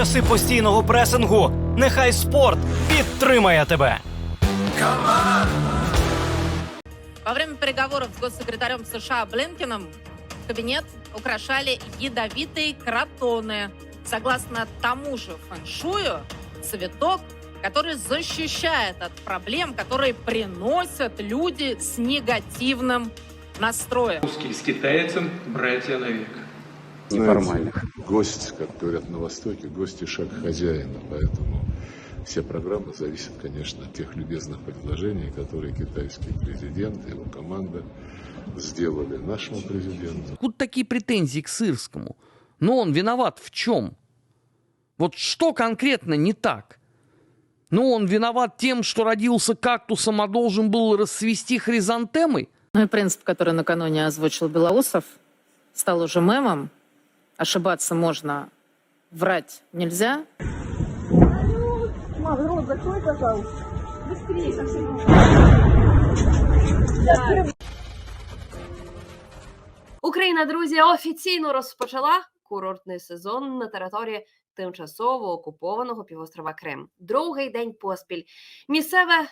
часи постійного пресингу нехай спорт підтримає тебе. Во время переговоров с госсекретарем США Блинкиным кабинет украшали ядовитые кротоны. Согласно тому же фэншую, цветок, который защищает от проблем, которые приносят люди с негативным настроем. Русский с китайцем братья навек. Неформальных. Знаете, Гость, как говорят на Востоке, гость и шаг хозяина. Поэтому все программы зависят, конечно, от тех любезных предложений, которые китайский президент и его команда сделали нашему президенту. Откуда такие претензии к Сырскому? Но он виноват в чем? Вот что конкретно не так? Ну, он виноват тем, что родился кактусом, а должен был расцвести хризантемой? Ну и принцип, который накануне озвучил Белоусов, стал уже мемом. Ошибаться можно, врать нельзя. Мам, рот. Україна, друзі, офіційно розпочала курортний сезон на території тимчасово окупованого півострова Крим. Другий день поспіль. Місцеве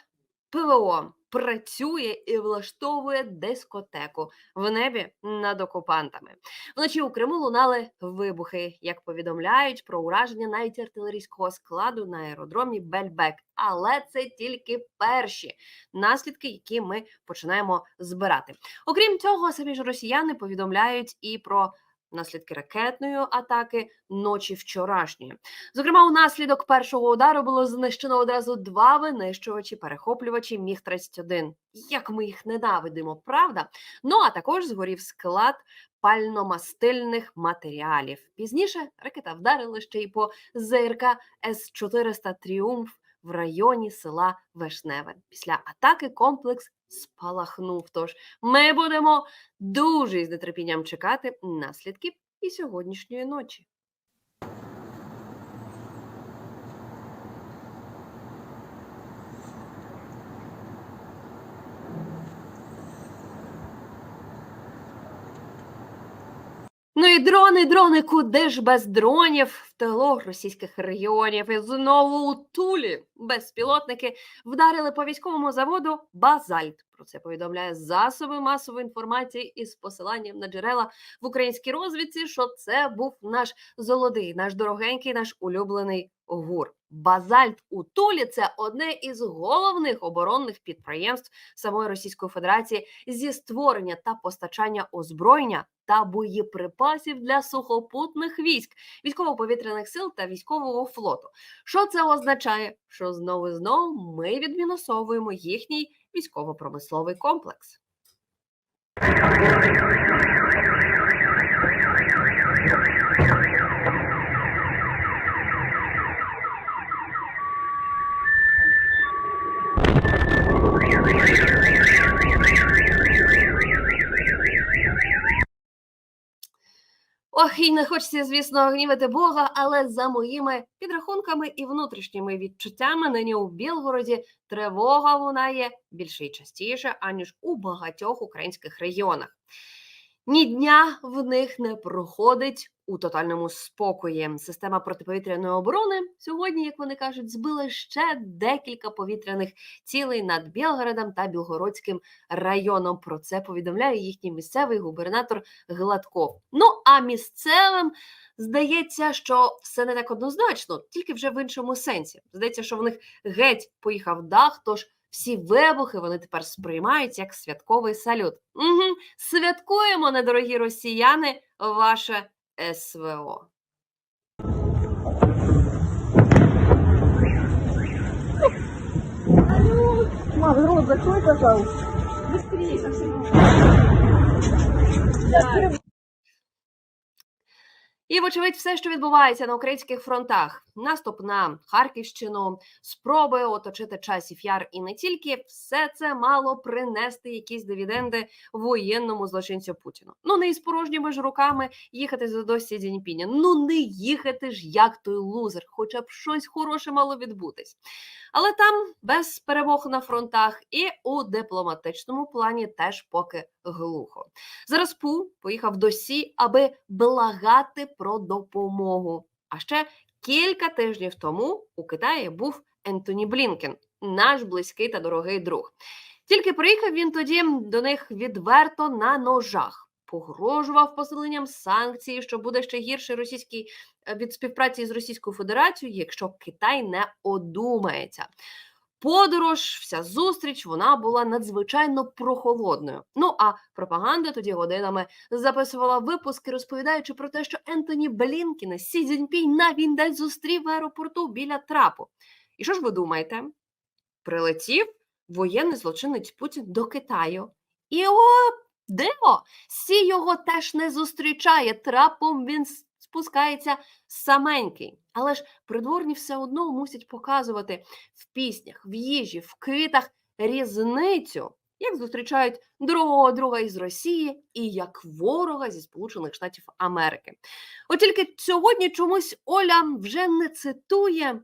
ПВО працює і влаштовує дискотеку в небі над окупантами. Вночі у Криму лунали вибухи, як повідомляють про ураження навіть артилерійського складу на аеродромі Бельбек. Але це тільки перші наслідки, які ми починаємо збирати. Окрім цього, самі ж росіяни повідомляють і про наслідки ракетної атаки ночі вчорашньої. Зокрема, унаслідок першого удару було знищено одразу два винищувачі, перехоплювачі Міг 31 Як ми їх ненавидимо, правда? Ну а також згорів склад пальномастильних матеріалів. Пізніше ракета вдарила ще й по ЗРК С-400 Тріумф в районі села Вишневе. Після атаки комплекс спалахнув. Тож ми будемо дуже з нетерпінням чекати наслідків і сьогоднішньої ночі. Ну і дрони, дрони, куди ж без дронів в російських регіонів? І знову у Тулі безпілотники вдарили по військовому заводу Базальт. Про це повідомляє засоби масової інформації із посиланням на джерела в українській розвідці. Що це був наш золотий, наш дорогенький, наш улюблений гур. Базальт у Тулі це одне із головних оборонних підприємств самої Російської Федерації зі створення та постачання озброєння та боєприпасів для сухопутних військ, військово-повітряних сил та військового флоту. Що це означає? Що знову і знову ми відмінусовуємо їхній військово-промисловий комплекс. І не хочеться, звісно, гнівити Бога, але за моїми підрахунками і внутрішніми відчуттями нині у Білгороді тривога лунає більше і частіше, аніж у багатьох українських регіонах. Ні дня в них не проходить у тотальному спокої. Система протиповітряної оборони сьогодні, як вони кажуть, збила ще декілька повітряних цілей над Білгородом та Білгородським районом. Про це повідомляє їхній місцевий губернатор Гладков. Ну а місцевим здається, що все не так однозначно, тільки вже в іншому сенсі. Здається, що в них геть поїхав дах, тож всі вибухи вони тепер сприймають як святковий салют. Угу. Святкуємо, недорогі росіяни, ваше СВО. Мам, рот закрой, пожалуйста. Быстрее, совсем. І, вочевидь, все, що відбувається на українських фронтах, наступ на Харківщину, спроби оточити часів яр і не тільки, все це мало принести якісь дивіденди воєнному злочинцю Путіну. Ну не із порожніми ж руками їхати за досі Дзіньпіня. Ну не їхати ж як той лузер, хоча б щось хороше мало відбутись. Але там без перемог на фронтах і у дипломатичному плані теж поки глухо. Зараз Пу поїхав до Сі, аби благати про допомогу. А ще Кілька тижнів тому у Китаї був Ентоні Блінкен, наш близький та дорогий друг. Тільки приїхав він тоді до них відверто на ножах, погрожував посиленням санкцій, що буде ще гірше російській е, від співпраці з Російською Федерацією, якщо Китай не одумається. Подорож, вся зустріч, вона була надзвичайно прохолодною. Ну а пропаганда тоді годинами записувала випуски, розповідаючи про те, що Ентоні Блінкін і Сі Цзіньпінь на він десь зустрів в аеропорту біля трапу. І що ж ви думаєте? Прилетів воєнний злочинець Путін до Китаю. І о, диво! Сі його теж не зустрічає. Трапом він спускається саменький. Але ж придворні все одно мусять показувати в піснях, в їжі, в квітах різницю, як зустрічають другого друга із Росії і як ворога зі Сполучених Штатів Америки. От тільки сьогодні чомусь Оля вже не цитує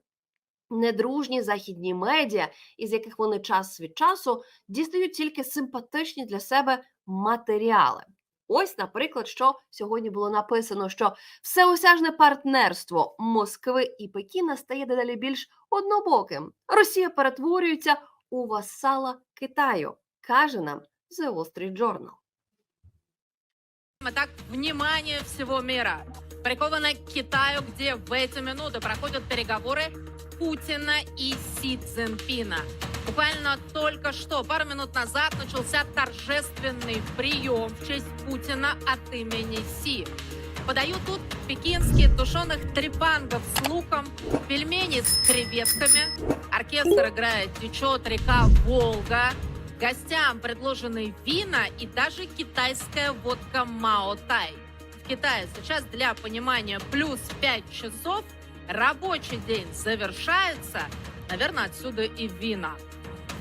недружні західні медіа, із яких вони час від часу дістають тільки симпатичні для себе матеріали. Ось, наприклад, що сьогодні було написано, що всеосяжне партнерство Москви і Пекіна стає дедалі більш однобоким. Росія перетворюється у васала Китаю, каже нам The Wall Street Journal. Так, внимание всего мира приковано к Китаю, где в эти минуты проходят переговоры Путина и Си Цзиньпина. Буквально только что, пару минут назад, начался торжественный прием в честь Путина от имени Си. Подают тут пекинские тушеных трепангов с луком, пельмени с креветками. Оркестр играет «Течет река Волга». Гостям предложены вина и даже китайская водка Мао Тай. В Китае сейчас для понимания плюс 5 часов, рабочий день завершается, наверное, отсюда и вина.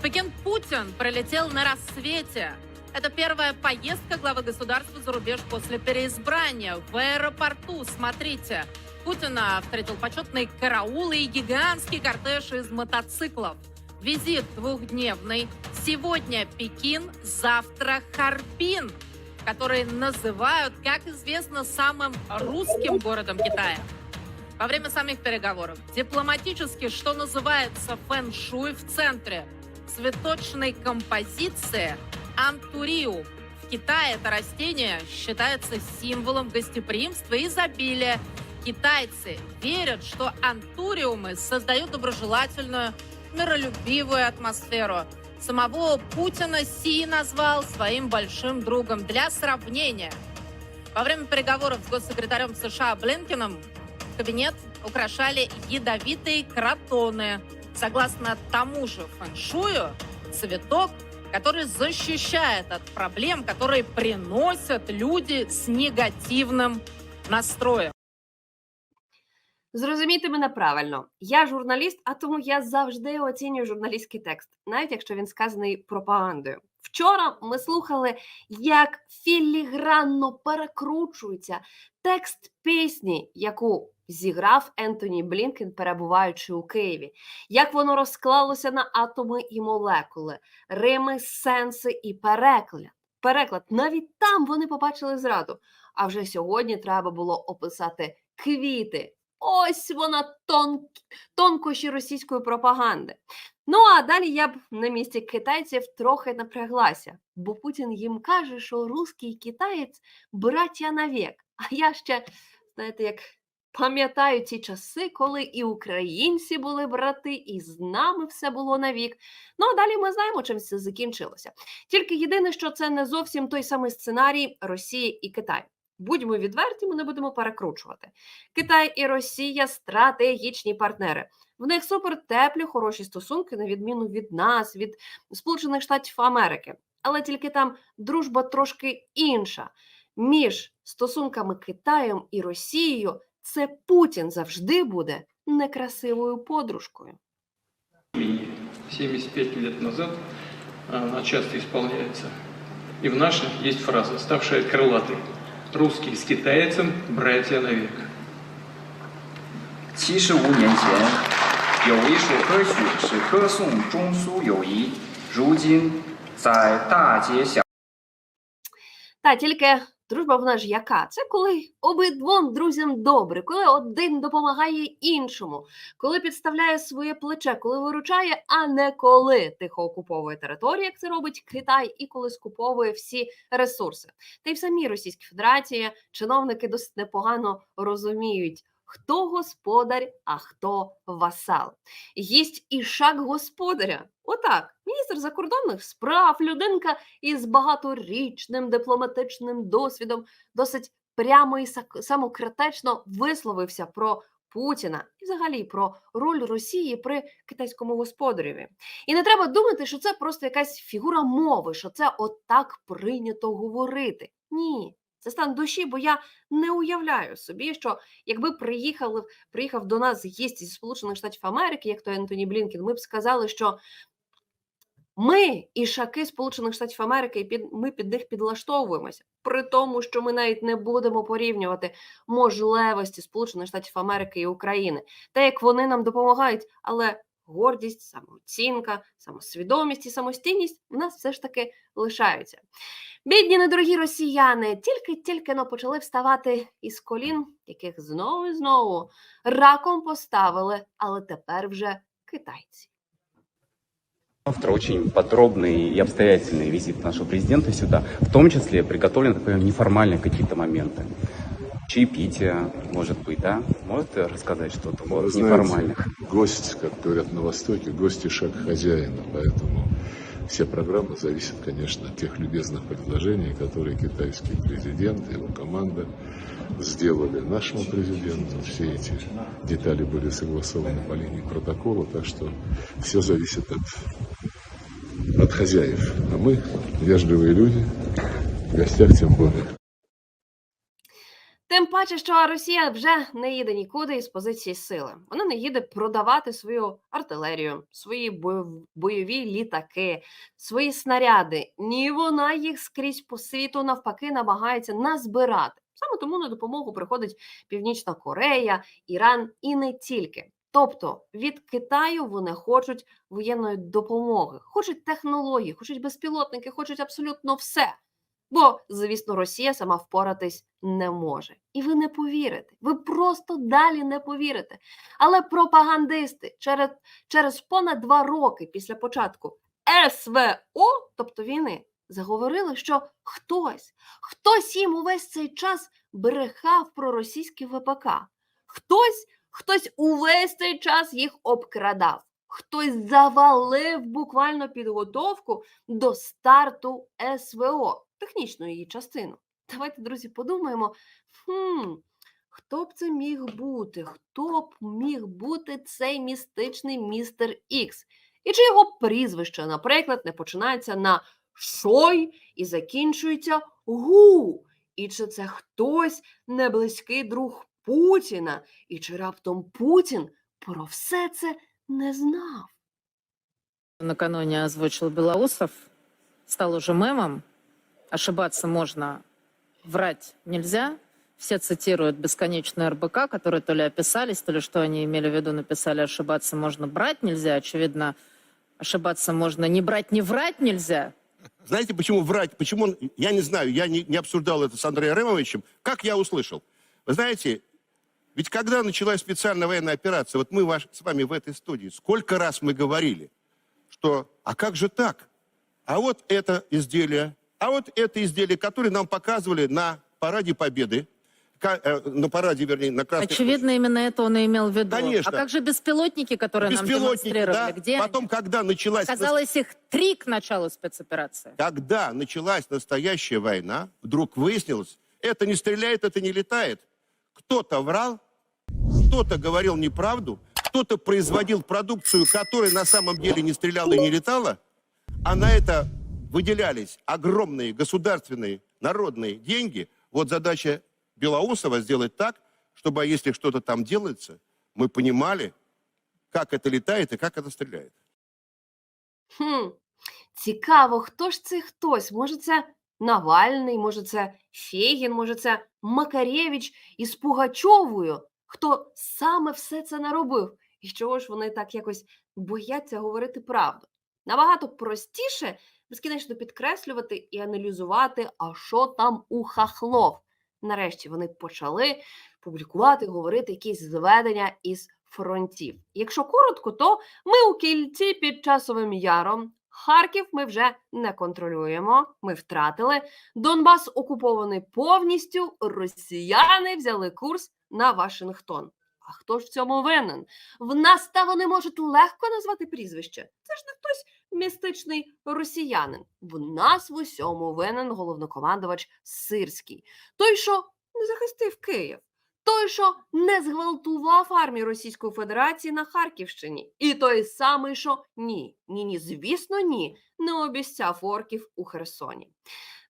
Пекин Путин прилетел на рассвете. Это первая поездка главы государства за рубеж после переизбрания. В аэропорту, смотрите, Путина встретил почетный караул и гигантский кортеж из мотоциклов. Визит двухдневный. Сегодня Пекин, завтра Харбин, который называют, как известно, самым русским городом Китая. Во время самих переговоров дипломатически, что называется, фэн-шуй в центре цветочной композиции антуриум. В Китае это растение считается символом гостеприимства и изобилия. Китайцы верят, что антуриумы создают доброжелательную, миролюбивую атмосферу. Самого Путина Си назвал своим большим другом. Для сравнения, во время переговоров с госсекретарем США Блинкиным кабинет украшали ядовитые кротоны. Согласно тому же фэншую, цветок, который защищает от проблем, которые приносят люди с негативным настроем. Зрозумійте мене правильно. Я журналіст, а тому я завжди оцінюю журналістський текст, навіть якщо він сказаний пропагандою. Вчора ми слухали, як філігранно перекручується текст пісні, яку зіграв Ентоні Блінкен, перебуваючи у Києві. Як воно розклалося на атоми і молекули, рими, сенси і переклад. Переклад навіть там вони побачили зраду. А вже сьогодні треба було описати квіти. Ось вона тон... тонкощі російської пропаганди. Ну а далі я б на місці китайців трохи напряглася, бо Путін їм каже, що русський китаєць браття навік. А я ще, знаєте, як пам'ятаю ці часи, коли і українці були брати, і з нами все було навік. Ну а далі ми знаємо, чим це закінчилося. Тільки єдине, що це не зовсім той самий сценарій Росії і Китаю. Будьмо відверті, ми не будемо перекручувати. Китай і Росія стратегічні партнери. В них супер теплі, хороші стосунки, на відміну від нас, від Сполучених Штатів Америки. Але тільки там дружба трошки інша. Між стосунками Китаєм і Росією це Путін завжди буде некрасивою подружкою. 75 лет назад она часто исполняется. И в наших есть фраза, ставшая крылатой. Русский с китайцем братья навек. 七十五年前，有一首歌曲是歌颂中苏友谊，如今在大街小。 Та тільки дружба вона ж яка? Це коли обидвом друзям добре, коли один допомагає іншому, коли підставляє своє плече, коли виручає, а не коли тихо окуповує територію, як це робить Китай, і коли скуповує всі ресурси. Та й в самій Російській Федерації чиновники досить непогано розуміють. Хто господар, а хто васал? Їсть і шаг господаря. Отак, міністр закордонних справ, людинка із багаторічним дипломатичним досвідом, досить прямо і самокритично висловився про Путіна і взагалі про роль Росії при китайському господареві. І не треба думати, що це просто якась фігура мови, що це отак прийнято говорити. Ні. Це стан душі, бо я не уявляю собі, що якби приїхали, приїхав до нас гість зі Сполучених Штатів Америки, як то Ентоні Блінкен, ми б сказали, що ми ішаки Сполучених Штатів Америки, і під, ми під них підлаштовуємося. При тому, що ми навіть не будемо порівнювати можливості Сполучених Штатів Америки і України, те, як вони нам допомагають, але гордість, самооцінка, самосвідомість і самостійність в нас все ж таки лишаються. Бідні недорогі росіяни тільки-тільки но почали вставати із колін, яких знову і знову раком поставили, але тепер вже китайці. Завтра очень подробный и обстоятельный визит нашего президента сюда. В том числе приготовлены, так понимаю, неформальные какие-то моменты. Чаепитие, может быть, да? Может рассказать что-то Вы вот, неформальных? Гость, как говорят на Востоке, гость и шаг хозяина. Поэтому все программы зависят, конечно, от тех любезных предложений, которые китайский президент и его команда сделали нашему президенту. Все эти детали были согласованы по линии протокола, так что все зависит от, от хозяев. А мы, вежливые люди, в гостях тем более. Тим паче, що Росія вже не їде нікуди із позиції сили. Вона не їде продавати свою артилерію, свої бойові літаки, свої снаряди. Ні, вона їх скрізь по світу навпаки намагається назбирати. Саме тому на допомогу приходить Північна Корея, Іран і не тільки. Тобто від Китаю вони хочуть воєнної допомоги, хочуть технології, хочуть безпілотники, хочуть абсолютно все. Бо, звісно, Росія сама впоратись не може. І ви не повірите. Ви просто далі не повірите. Але пропагандисти через, через понад два роки після початку СВО, тобто війни, заговорили, що хтось, хтось їм увесь цей час брехав про російське ВПК. Хтось, хтось увесь цей час їх обкрадав. Хтось завалив буквально підготовку до старту СВО, технічну її частину. Давайте, друзі, подумаємо, хм, хто б це міг бути? Хто б міг бути цей містичний містер Ікс? І чи його прізвище, наприклад, не починається на Шой і закінчується Гу? І чи це хтось неблизький друг Путіна? І чи раптом Путін про все це не знав? накануне озвучил Белоусов, стал уже мемом. Ошибаться можно, врать нельзя. Все цитируют бесконечный РБК, которые то ли описались, то ли что они имели в виду, написали ошибаться можно, брать нельзя. Очевидно, ошибаться можно не брать, не врать нельзя. Знаете, почему врать? Почему он, я не знаю, я не, не обсуждал это с Андреем Ремовичем. Как я услышал? Вы знаете, ведь когда началась специальная военная операция, вот мы ваш, с вами в этой студии, сколько раз мы говорили, что, а как же так? А вот это изделие, а вот это изделие, которое нам показывали на параде Победы, э, на параде, вернее, на Красной Очевидно, именно это он и имел в виду. Конечно. А как же беспилотники, которые нам Беспилотники, демонстрировали? да. Где Потом, когда началась... они? Оказалось, их три к началу спецоперации. Когда началась настоящая война, вдруг выяснилось, это не стреляет, это не летает. Кто-то врал, кто-то говорил неправду, кто-то производил продукцию, которая на самом деле не стреляла и не летала, а на это выделялись огромные государственные народные деньги. Вот задача Белоусова сделать так, чтобы а если что-то там делается, мы понимали, как это летает и как это стреляет. Хм, цікаво, хто ж це хтось? Може, це Навальний, може, це Фєгін, може, це Макарєвич із Пугачовою? Хто саме все це наробив? І чого ж вони так якось бояться говорити правду? Набагато простіше безкінечно підкреслювати і аналізувати, а що там у хахлов. Нарешті вони почали публікувати, говорити якісь зведення із фронтів. Якщо коротко, то ми у кільці під часовим яром. Харків ми вже не контролюємо. Ми втратили. Донбас окупований повністю. Росіяни взяли курс на Вашингтон. А хто ж в цьому винен? В нас та вони можуть легко назвати прізвище. Це ж не хтось містичний росіянин. В нас в усьому винен головнокомандувач Сирський. Той, що не захистив Київ. Той, що не зґвалтував армію Російської Федерації на Харківщині, і той самий, що ні, ні, ні, звісно, ні, не обіцяв орків у Херсоні.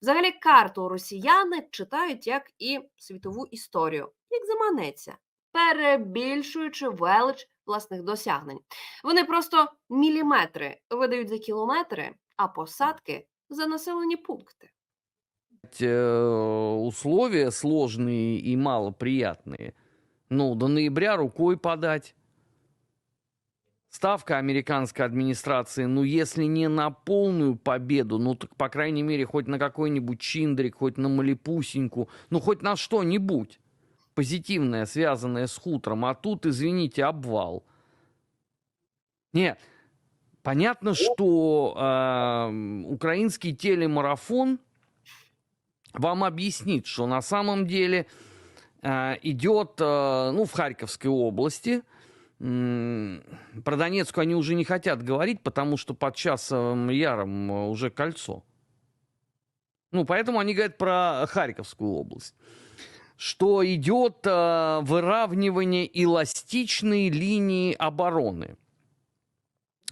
Взагалі, карту росіяни читають як і світову історію, як заманеться, перебільшуючи велич власних досягнень. Вони просто міліметри видають за кілометри, а посадки за населені пункти. э, условия сложные и малоприятные. Ну, до ноября рукой подать. Ставка американской администрации, ну, если не на полную победу, ну, так, по крайней мере, хоть на какой-нибудь Чиндрик, хоть на Малипусеньку, ну, хоть на что-нибудь позитивное, связанное с хутором. А тут, извините, обвал. Нет, понятно, что э, украинский телемарафон вам объяснит, что на самом деле э, идет, э, ну, в Харьковской области. Про Донецкую они уже не хотят говорить, потому что под часовым яром уже кольцо. Ну, поэтому они говорят про Харьковскую область. Что идет э, выравнивание эластичной линии обороны.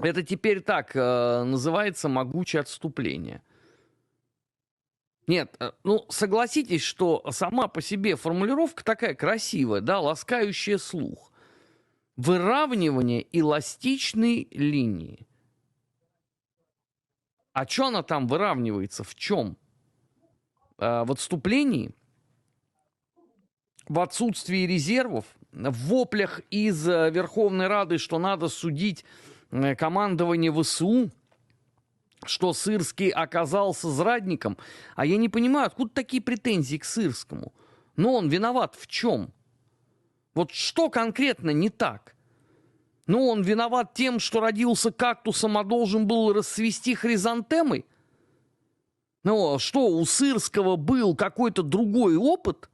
Это теперь так э, называется могучее отступление. Нет, э, ну согласитесь, что сама по себе формулировка такая красивая, да, ласкающая слух. Выравнивание эластичной линии. А что она там выравнивается? В чем? Э, в отступлении? В отсутствии резервов? В воплях из э, Верховной Рады, что надо судить э, командование ВСУ? что Сырский оказался зрадником. А я не понимаю, откуда такие претензии к Сырскому? Но он виноват в чем? Вот что конкретно не так? Ну, он виноват тем, что родился кактусом, а должен был расцвести хризантемой? Ну, что, у Сырского был какой-то другой опыт?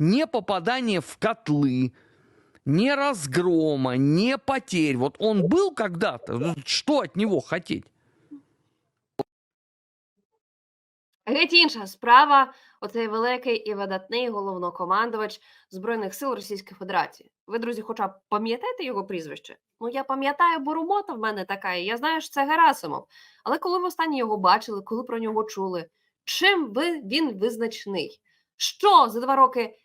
Не попадание в котлы, не разгрома, не потерь. Вот он был когда-то? Что от него хотеть? Геть інша справа оцей великий і видатний головнокомандувач Збройних сил Російської Федерації. Ви, друзі, хоча б пам'ятаєте його прізвище? Ну, я пам'ятаю, бо робота в мене така, і я знаю, що це Герасимов. Але коли ви останнє його бачили, коли про нього чули, чим ви, він визначний? Що за два роки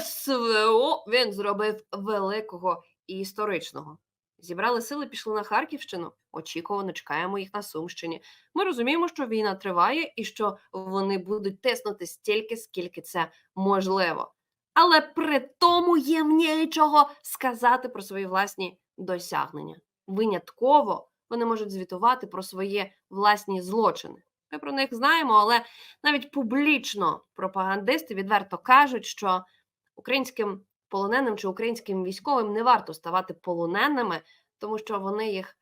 СВО він зробив великого і історичного? Зібрали сили, пішли на Харківщину. Очікувано чекаємо їх на Сумщині. Ми розуміємо, що війна триває і що вони будуть тиснути стільки, скільки це можливо. Але при тому їм нічого сказати про свої власні досягнення. Винятково вони можуть звітувати про свої власні злочини. Ми про них знаємо, але навіть публічно пропагандисти відверто кажуть, що українським полоненим чи українським військовим не варто ставати полоненими, тому що вони їх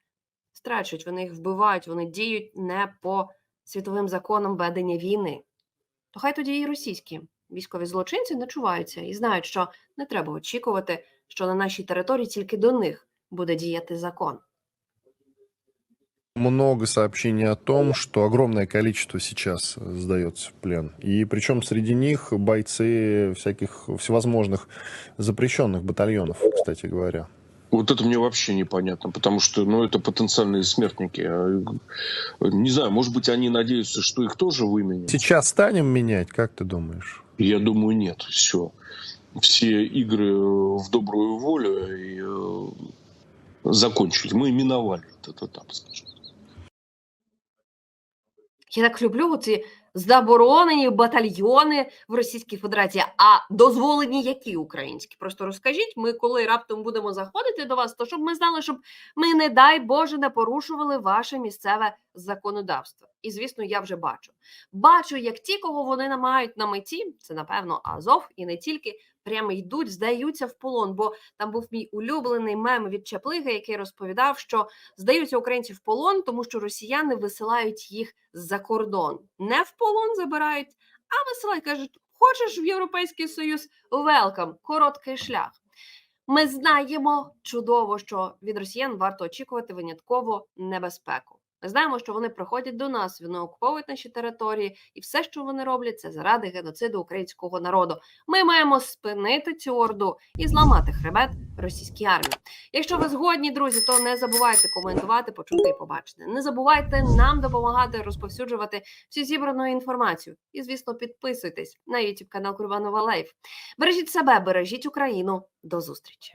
страчують, вони їх вбивають, вони діють не по світовим законам ведення війни. То хай тоді і російські військові злочинці не чуваються і знають, що не треба очікувати, що на нашій території тільки до них буде діяти закон. Много сообщений о том, что огромное количество сейчас сдается в плен. И причем среди них бойцы всяких всевозможных запрещенных батальонов, кстати говоря. Вот это мне вообще непонятно, потому что, ну, это потенциальные смертники. А, Не знаю, может быть, они надеются, что их тоже выменят. Сейчас станем менять, как ты думаешь? Я думаю, нет, все. Все игры в добрую волю и, э, закончились. Мы миновали этот этап, скажем. Я так люблю ці заборонені батальйони в Російській Федерації. А дозволені які українські? Просто розкажіть, ми коли раптом будемо заходити до вас, то щоб ми знали, щоб ми, не дай Боже, не порушували ваше місцеве законодавство. І звісно, я вже бачу. Бачу, як ті, кого вони мають на меті, це напевно Азов, і не тільки прямо йдуть, здаються в полон. Бо там був мій улюблений мем від Чаплига, який розповідав, що здаються українці в полон, тому що росіяни висилають їх за кордон. Не в полон забирають, а висилають. кажуть: хочеш в Європейський Союз? Велкам, короткий шлях. Ми знаємо чудово, що від росіян варто очікувати винятково небезпеку. Ми знаємо, що вони приходять до нас, вони окуповують наші території, і все, що вони роблять, це заради геноциду українського народу. Ми маємо спинити цю орду і зламати хребет російській армії. Якщо ви згодні, друзі, то не забувайте коментувати, почути і побачити. Не забувайте нам допомагати розповсюджувати всю зібрану інформацію. І, звісно, підписуйтесь на YouTube канал Курбанова Лайф. Бережіть себе, бережіть Україну. До зустрічі.